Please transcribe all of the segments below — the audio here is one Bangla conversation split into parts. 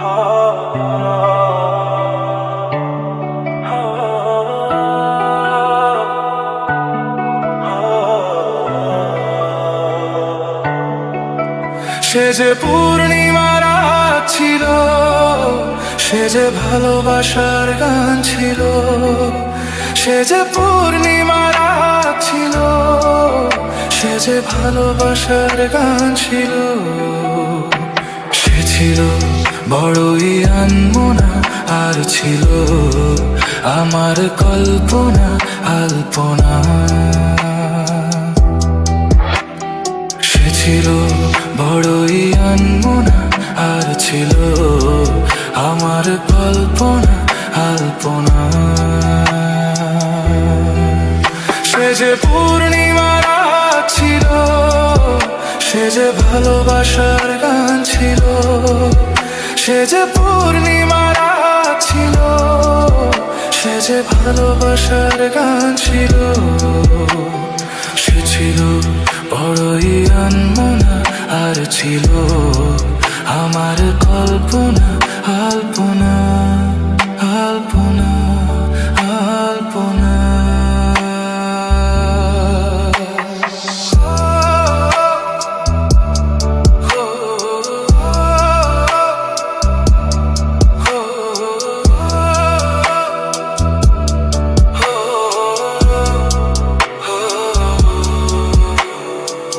সে যে পূর্ণিমার ছিল, সে যে ভালোবাসার গান ছিল, সে যে পূর্ণিমার ছিল, সে যে ভালোবাসার গান ছিল, সে ছিল বড়ই আনমোনা আর ছিল আমার কল্পনা আলপনা। সে ছিল বড়ই আনমোনা আর ছিল আমার কল্পনা আলপনা। সে যে পূর্ণিমা ছিল, সে যে ভালোবাসার গান ছিল সে যে পূর্ণিমা ছিল, সে যে ভালোবাসার গান ছিল, সে ছিল বড়ই আনমনা আর ছিল আমার কল্পনা আল্পনা।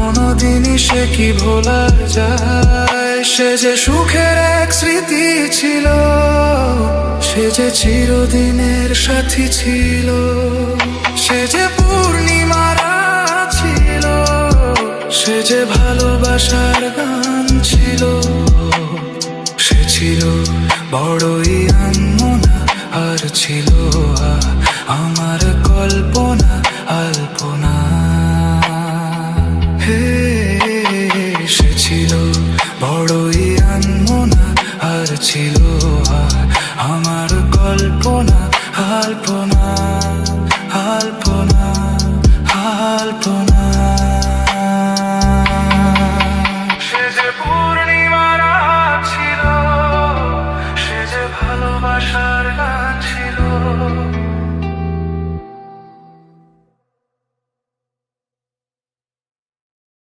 কোনোদিনই সে কি ভোলা যায়? সে যে সুখের এক স্মৃতি ছিল, সে যে চিরদিনের সাথী ছিল, সে যে পূর্ণিমার ছিল, সে যে ভালোবাসার গান ছিল, সে ছিল বড়ই আনমনা আর ছিল আমার কল্পনা। আমার কল্পনা আলপনা আলপনা।